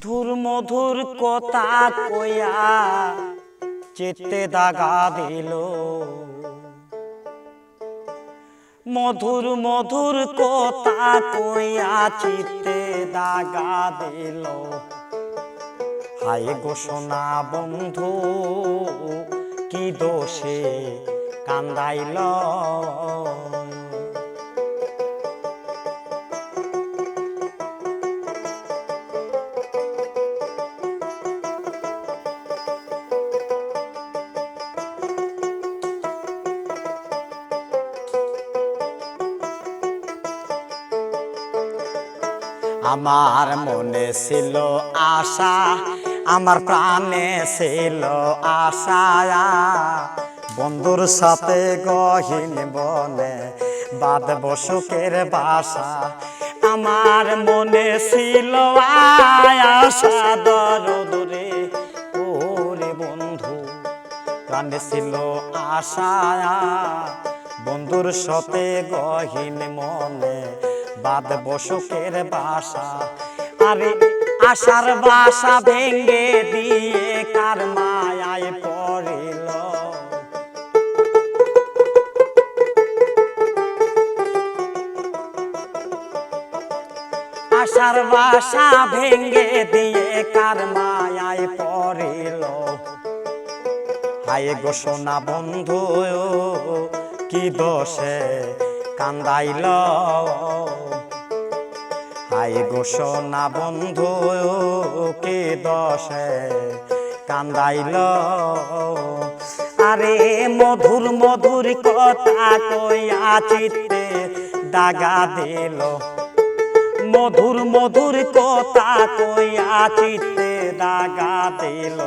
ধুর মধুর কথা কইয়া চেতে দাগা দিল। মধুর মধুর কথা কইয়া চিতে দাগা দিল। হায় ঘোষণা বন্ধু, কি দোষে কান্দাইল? আমার মনে ছিল আশা, আমার প্রাণে ছিল আশা। বন্ধুর সাথে গহীন বনে বাদ বসুকের বাসা। আমার মনে ছিল আশা দরদরে ওরে বন্ধু। প্রাণে ছিল আশা। বন্ধুর সাথে গহীন মনে বাদ বসকের বাসা। আরে আশার বাসা ভেঙ্গে দিয়ে কার মায়ায় পড়িল? আশার বাসা ভেঙ্গে দিয়ে কার মায়ায় পড়িল? হায় গো সোনা বন্ধু, কি দোষে কান্দাইল। গো সোনা বন্ধু, কি দোষে কান্দাইল? আরে মধুর মধুর কথা কইয়া চিত্তে দাগা দিল। মধুর মধুর কথা কইয়া চিত্তে দাগা দিল।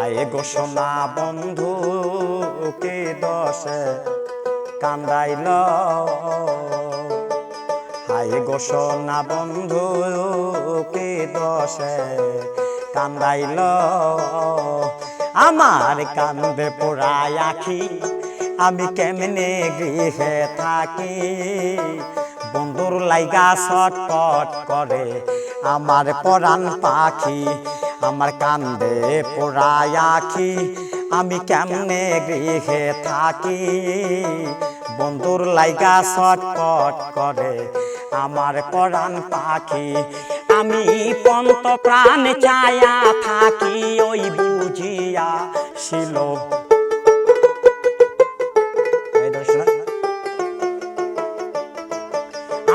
আয়ে গো সোনা বন্ধু, কে দশে কান্দাইল। হায় সোনা বন্ধু, কে দশে কান্দাইল? আমার কান্দে পোড়ায় আখি, আমি কেমনে গৃহে থাকি? বন্ধুর লাইগা ছটপট করে আমার পরাণ পাখি, আমার কান্দে পোড়ায় আখি, আমি কেমনে গৃহে থাকি? বন্ধুর লাইগা ছটপট করে। আমার পরাণ পাখি, আমি পন্ত প্রাণ চায়া থাকি, ওই বুঝিয়া ছিল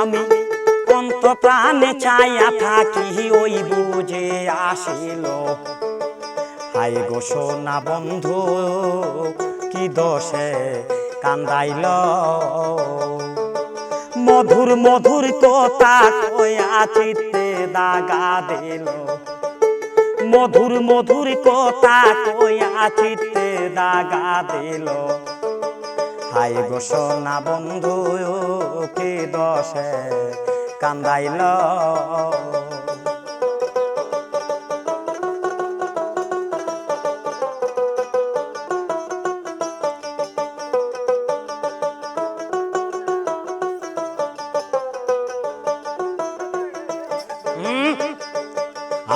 আমি অন্ত প্রাণে চাইয়া থাকি, ওই বুঝে আসিল হাই গো সোনা বন্ধু, কি দোষে? কান্দাইল। মধুর মধুর কথা কয়া চিত্তে দাগা দিল। মধুর মধুর কথা কয়া চিত্তে দাগা দিল। হাই গো সোনা বন্ধু কি দশে কান্দাইল?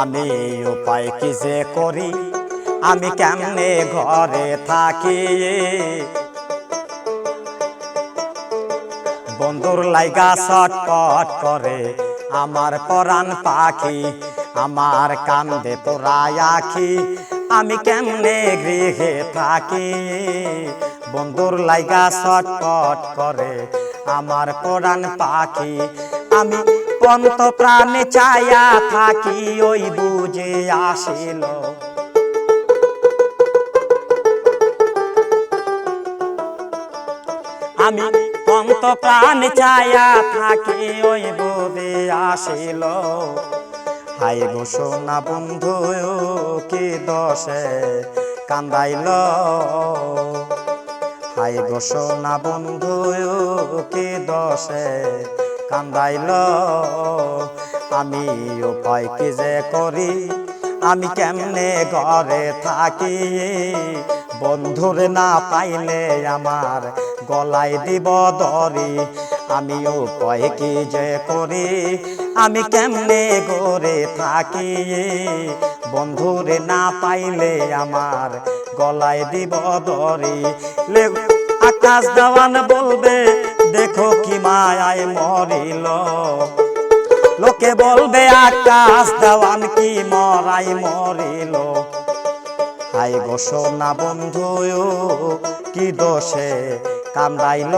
আমি উপায় কি যে করি? আমি কেমনে ঘরে থাকি? বন্ধুর লাইগা ছটপট করে আমার পরাণ পাখি, আমার কান্দে তোরায় আখি। আমি কেমনে গৃহে থাকি? বন্ধুর লাইগা ছটপট করে আমার পরাণ পাখি, আমি পন্ত প্রাণে চায়া থাকি, ওই বুঝে আসিল। আমি অন্ত প্রাণ চায়া থাকি, ওই বোধে আসিল। হাই গো সোনা বন্ধু কি দশে কান্দাইল। হাই গো সোনা বন্ধু কি দশে কান্দাইল। আমি উপায় কি যে করি? আমি কেমনে ঘরে থাকি? বন্ধুরে না পাইলে আমার গলায় দিব দরি আমিও উপায় কি যে করি? আমি কেমনে গড়ে থাকি? বন্ধুরে না পাইলে আমার গলায় দিব দরি আকাশ দেওয়ান বলবে মায়ায় মরিল। লোকে বলবে, আকাশ দেওয়ান কি মরাই মরিল? হাই সোনা বন্ধু, কি দোষে কান্দাইল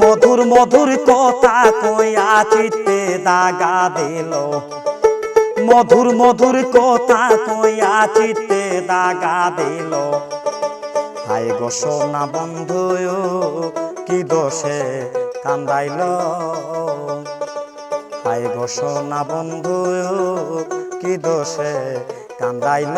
মধুর মধুর কথা কইয়া চিত্তে দাগা দিল। মধুর মধুর কথা কইয়া চিত্তে দাগা দিল। হাই সোনা বন্ধু কি দোষে কান্দাইল? হাই বস সোনা বন্ধু কি দোষে কান্দাইল?